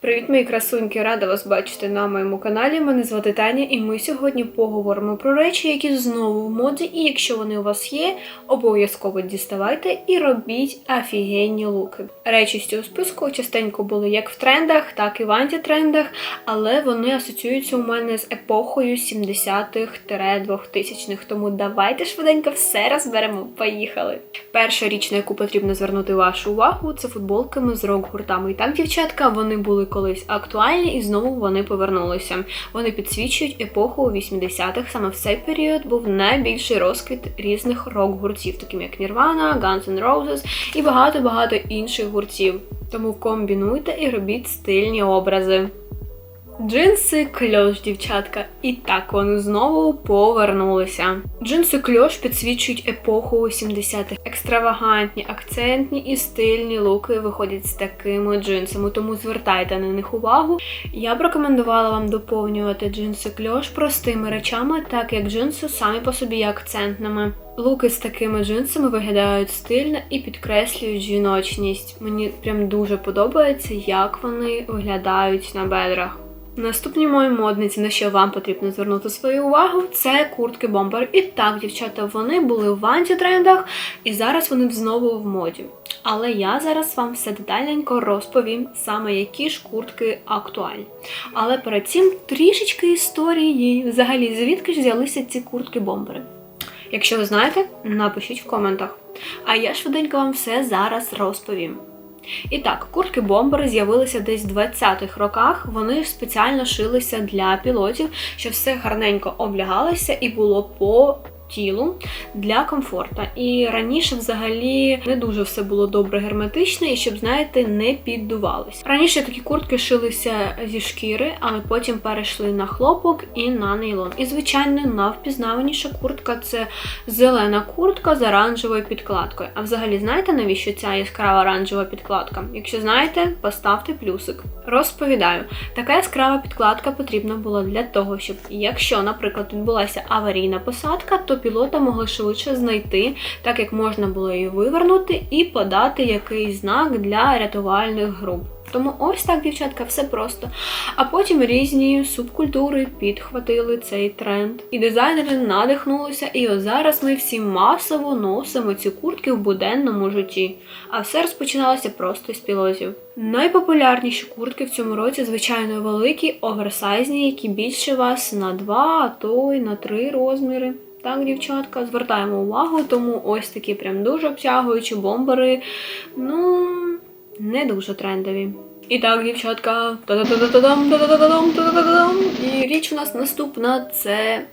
Привіт, мої красуньки! Рада вас бачити на моєму каналі. Мене звати Таня, і ми сьогодні поговоримо про речі, які знову в моді, і якщо вони у вас є, обов'язково діставайте і робіть офігенні луки. Речі з цього списку частенько були як в трендах, так і в антитрендах, але вони асоціюються у мене з епохою 70-х-2000-х. Тому давайте швиденько все розберемо. Поїхали! Перша річ, на яку потрібно звернути вашу увагу, це футболками з рок-гуртами. І так, дівчатка, вони були колись актуальні і знову вони повернулися. Вони підсвічують епоху 80-х. Саме в цей період був найбільший розквіт різних рок-гуртів, таким як Nirvana, Guns N' Roses і багато-багато інших гуртів. Тому комбінуйте і робіть стильні образи. Джинси кльош, дівчатка, і так вони знову повернулися. Джинси кльош підсвічують епоху 80-х. Екстравагантні, акцентні і стильні луки виходять з такими джинсами, тому звертайте на них увагу. Я б рекомендувала вам доповнювати джинси кльош простими речами, так як джинси самі по собі акцентними. Луки з такими джинсами виглядають стильно і підкреслюють жіночність. Мені прям дуже подобається, як вони виглядають на бедрах. Наступні мої модниці, на що вам потрібно звернути свою увагу, це куртки бомбер. І так, дівчата, вони були в антитрендах, і зараз вони знову в моді. Але я зараз вам все детальненько розповім, саме які ж куртки актуальні. Але перед цим трішечки історії. Взагалі, звідки ж взялися ці куртки бомбери? Якщо ви знаєте, напишіть в коментах. А я швиденько вам все зараз розповім. І так, куртки бомбери з'явилися десь в 20-х роках. Вони спеціально шилися для пілотів, щоб все гарненько облягалося і було по тілу для комфорту. І раніше взагалі не дуже все було добре герметичне і щоб, знаєте, не піддувалось. Раніше такі куртки шилися зі шкіри, але потім перейшли на хлопок і на нейлон. І, звичайно, найвпізнаваніша куртка це зелена куртка з оранжевою підкладкою. А взагалі, знаєте, навіщо ця яскрава оранжева підкладка? Якщо знаєте, поставте плюсик. Розповідаю, така яскрава підкладка потрібна була для того, щоб якщо, наприклад, відбулася аварійна посадка, то пілота могли швидше знайти, так як можна було її вивернути і подати якийсь знак для рятувальних груп. Тому ось так, дівчатка, все просто. А потім різні субкультури підхватили цей тренд. І дизайнери надихнулися, і ось зараз ми всі масово носимо ці куртки в буденному житті. А все розпочиналося просто з пілотів. Найпопулярніші куртки в цьому році, звичайно, великі, оверсайзні, які більше вас на 2, а то й на 3 розміри. Так, дівчатка, звертаємо увагу, тому ось такі прям дуже обтягуючі бомбери. Ну, не дуже трендові. І так, дівчатка, та та та та та та та та та та-та-та-та-дам, І річ у нас наступна це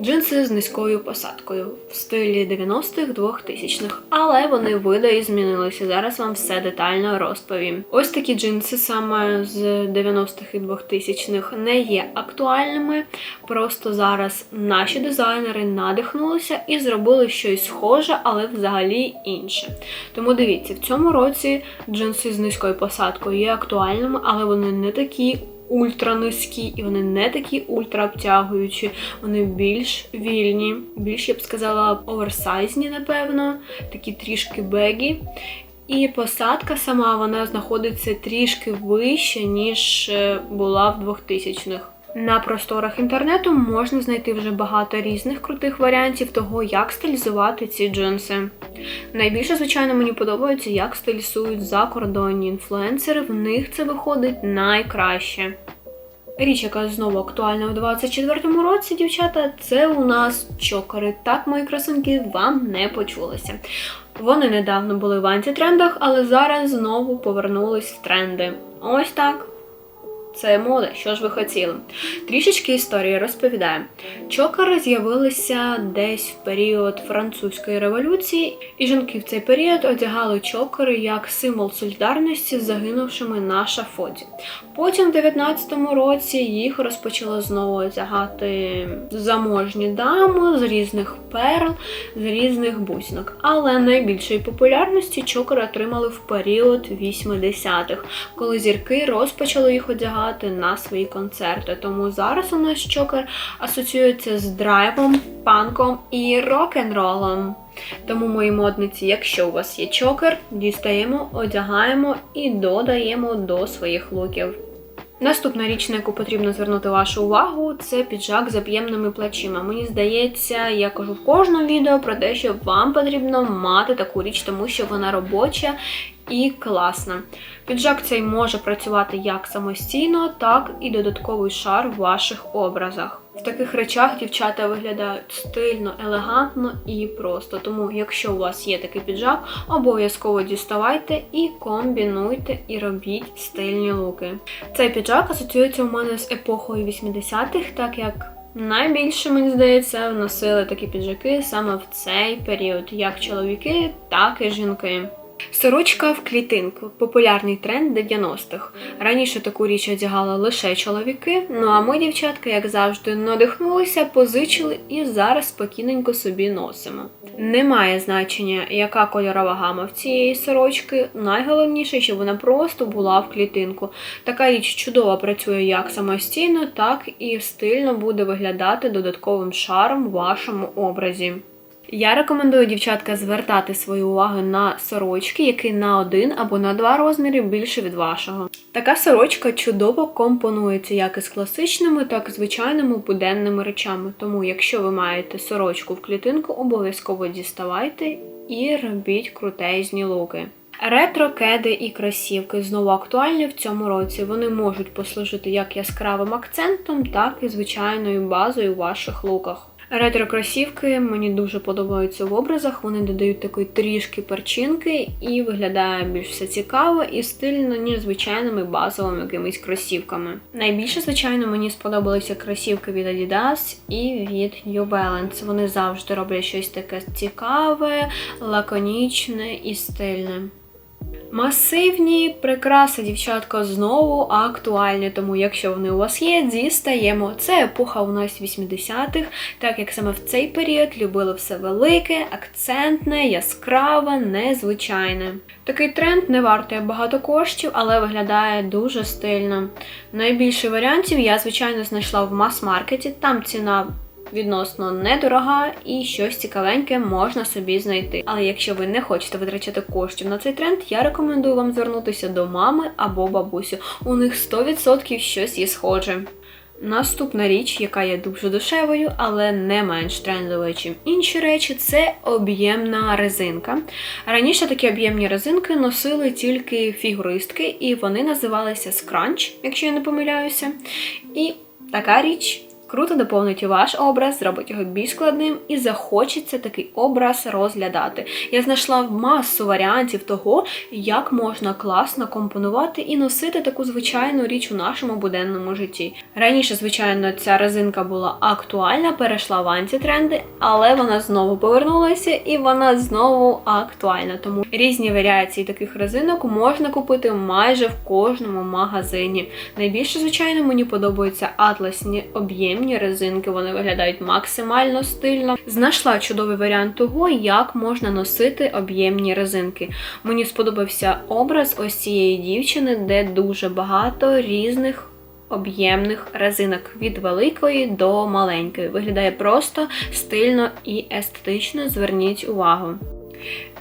джинси з низькою посадкою в стилі 90-х, 2000-х. Але вони вида і змінилися. Зараз вам все детально розповім. Ось такі джинси саме з 90-х і 2000-х не є актуальними. Просто зараз наші дизайнери надихнулися і зробили щось схоже, але взагалі інше. Тому дивіться, в цьому році джинси з низькою посадкою є актуальними, але вони не такі ультранизькі і вони не такі ультра обтягуючі, вони більш вільні, більш я б сказала, оверсайзні, напевно, такі трішки бегі. І посадка сама вона знаходиться трішки вище, ніж е, була в 2000-х. На просторах інтернету можна знайти вже багато різних крутих варіантів того, як стилізувати ці джинси. Найбільше, звичайно, мені подобається, як стилізують закордонні інфлюенсери, в них це виходить найкраще. Річ, яка знову актуальна у 24-му році, дівчата, це у нас чокери. Так, мої красунки, вам не почулося. Вони недавно були в антитрендах, але зараз знову повернулись в тренди. Ось так. Це мода, що ж ви хотіли. Трішечки історії розповідаю. Чокери з'явилися десь в період французької революції, і жінки в цей період одягали чокери як символ солідарності з загинувшими на шафоті. Потім, в 19-му році, їх розпочали знову одягати заможні дами з різних перл, з різних бусинок. Але найбільшої популярності чокери отримали в період 80-х, коли зірки розпочали їх одягати на свої концерти. Тому зараз у нас чокер асоціюється з драйвом, панком і рок-н-ролом. Тому мої модниці, якщо у вас є чокер, дістаємо, одягаємо і додаємо до своїх луків. Наступна річ, на яку потрібно звернути вашу увагу, це піджак з об'ємними плечима. Мені здається, я кажу в кожному відео про те, що вам потрібно мати таку річ, тому що вона робоча і класна. Піджак цей може працювати як самостійно, так і додатковий шар в ваших образах. В таких речах дівчата виглядають стильно, елегантно і просто. Тому, якщо у вас є такий піджак, обов'язково діставайте і комбінуйте і робіть стильні луки. Цей піджак асоціюється у мене з епохою 80-х, так як найбільше, мені здається, носили такі піджаки саме в цей період, як чоловіки, так і жінки. Сорочка в клітинку популярний тренд 90-х. Раніше таку річ одягали лише чоловіки. Ну а ми, дівчатка, як завжди, надихнулися, позичили і зараз спокійненько собі носимо. Немає значення, яка кольорова гама в цієї сорочки. Найголовніше, щоб вона просто була в клітинку. Така річ чудово працює як самостійно, так і стильно буде виглядати додатковим шаром в вашому образі. Я рекомендую дівчатка звертати свою увагу на сорочки, які на один або на два розміри більше від вашого. Така сорочка чудово компонується як із класичними, так і звичайними буденними речами. Тому, якщо ви маєте сорочку в клітинку, обов'язково діставайте і робіть крутезні луки. Ретро кеди і кросівки знову актуальні в цьому році. Вони можуть послужити як яскравим акцентом, так і звичайною базою у ваших луках. Ретро-кросівки мені дуже подобаються в образах. Вони додають такої трішки перчинки і виглядає більш все цікаво і стильно, ніж звичайними базовими якимись кросівками. Найбільше, звичайно, мені сподобалися кросівки від Adidas і від New Balance. Вони завжди роблять щось таке цікаве, лаконічне і стильне. Масивні прикраси, дівчатка, знову актуальні, тому якщо вони у вас є, дістаємо. Це епоха у нас 80-х, так як саме в цей період любили все велике, акцентне, яскраве, незвичайне. Такий тренд не вартує багато коштів, але виглядає дуже стильно. Найбільше варіантів я, звичайно, знайшла в мас-маркеті, там ціна відносно недорога і щось цікавеньке можна собі знайти. Але якщо ви не хочете витрачати коштів на цей тренд, я рекомендую вам звернутися до мами або бабусю. У них 100% щось є схоже. Наступна річ, яка є дуже дешевою, але не менш трендовою, ніж інші речі, це об'ємна резинка. Раніше такі об'ємні резинки носили тільки фігуристки, і вони називалися скранч, якщо я не помиляюся. І така річ Круто доповнить ваш образ, зробить його більш складним і захочеться такий образ розглядати. Я знайшла масу варіантів того, як можна класно компонувати і носити таку звичайну річ у нашому буденному житті. Раніше, звичайно, ця резинка була актуальна, перейшла в антитренди, але вона знову повернулася і вона знову актуальна. Тому різні варіації таких резинок можна купити майже в кожному магазині. Найбільше, звичайно, мені подобаються атласні об'єми об'ємні резинки, вони виглядають максимально стильно. Знайшла чудовий варіант того, як можна носити об'ємні резинки. Мені сподобався образ ось цієї дівчини, де дуже багато різних. Об'ємних резинок від великої до маленької. Виглядає просто стильно і естетично. Зверніть увагу.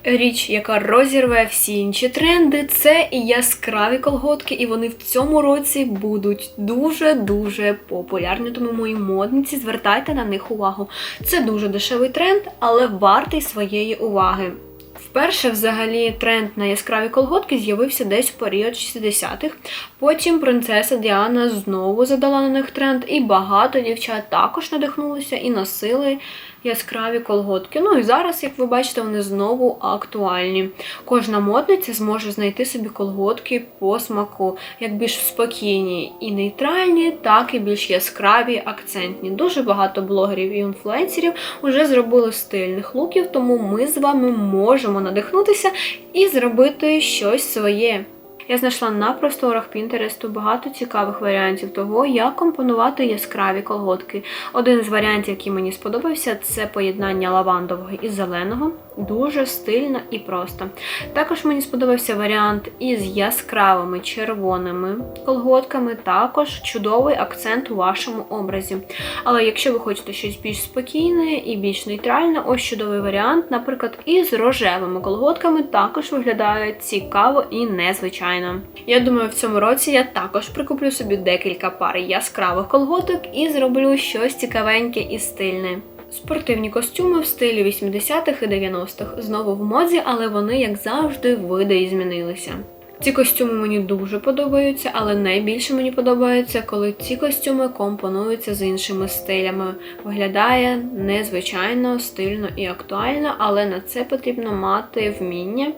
Річ, яка розірве всі інші тренди, це яскраві колготки, і вони в цьому році будуть дуже-дуже популярні. Тому мої модниці звертайте на них увагу. Це дуже дешевий тренд, але вартий своєї уваги. Вперше, взагалі, тренд на яскраві колготки з'явився десь в період 60-х. Потім принцеса Діана знову задала на них тренд, і багато дівчат також надихнулися і носили яскраві колготки. Ну і зараз, як ви бачите, вони знову актуальні. Кожна модниця зможе знайти собі колготки по смаку, як більш спокійні і нейтральні, так і більш яскраві, акцентні. Дуже багато блогерів і інфлюенсерів вже зробили стильних луків, тому ми з вами можемо надихнутися і зробити щось своє. Я знайшла на просторах Пінтересту багато цікавих варіантів того, як компонувати яскраві колготки. Один з варіантів, який мені сподобався, це поєднання лавандового і зеленого. Дуже стильно і просто. Також мені сподобався варіант із яскравими червоними колготками. Також чудовий акцент у вашому образі. Але якщо ви хочете щось більш спокійне і більш нейтральне, ось чудовий варіант, наприклад, із рожевими колготками також виглядає цікаво і незвичайно. Я думаю, в цьому році я також прикуплю собі декілька пар яскравих колготок і зроблю щось цікавеньке і стильне. Спортивні костюми в стилі 80-х і 90-х знову в моді, але вони, як завжди, види і змінилися. Ці костюми мені дуже подобаються, але найбільше мені подобається, коли ці костюми компонуються з іншими стилями. Виглядає незвичайно, стильно і актуально, але на це потрібно мати вміння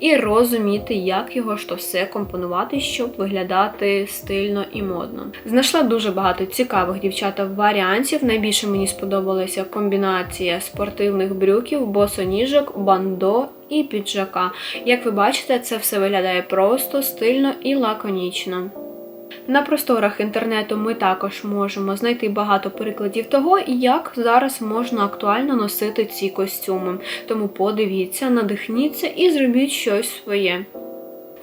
і розуміти, як його ж то все компонувати, щоб виглядати стильно і модно. Знайшла дуже багато цікавих дівчата варіантів. Найбільше мені сподобалася комбінація спортивних брюків, босоніжок, бандо і піджака. Як ви бачите, це все виглядає просто, стильно і лаконічно. На просторах інтернету ми також можемо знайти багато прикладів того, як зараз можна актуально носити ці костюми. Тому подивіться, надихніться і зробіть щось своє.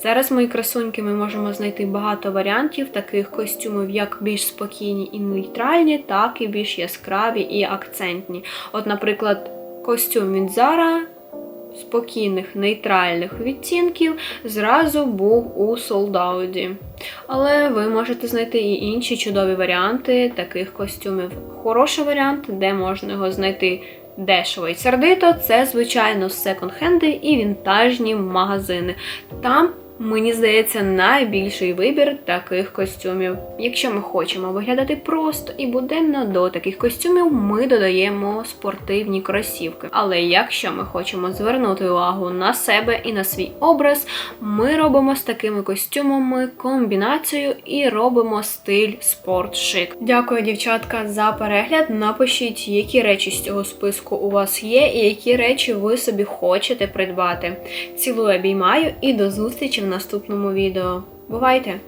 Зараз, мої красуньки, ми можемо знайти багато варіантів таких костюмів, як більш спокійні і нейтральні, так і більш яскраві і акцентні. От, наприклад, костюм від Zara спокійних нейтральних відтінків зразу був у солдауді. Але ви можете знайти і інші чудові варіанти таких костюмів. Хороший варіант, де можна його знайти дешево і сердито, це, звичайно, секонд-хенди і вінтажні магазини. Там Мені здається, найбільший вибір таких костюмів. Якщо ми хочемо виглядати просто і буденно до таких костюмів, ми додаємо спортивні кросівки. Але якщо ми хочемо звернути увагу на себе і на свій образ, ми робимо з такими костюмами комбінацію і робимо стиль спорт-шик. Дякую, дівчатка, за перегляд. Напишіть, які речі з цього списку у вас є, і які речі ви собі хочете придбати. Цілую обіймаю і до зустрічі наступному відео. Бувайте!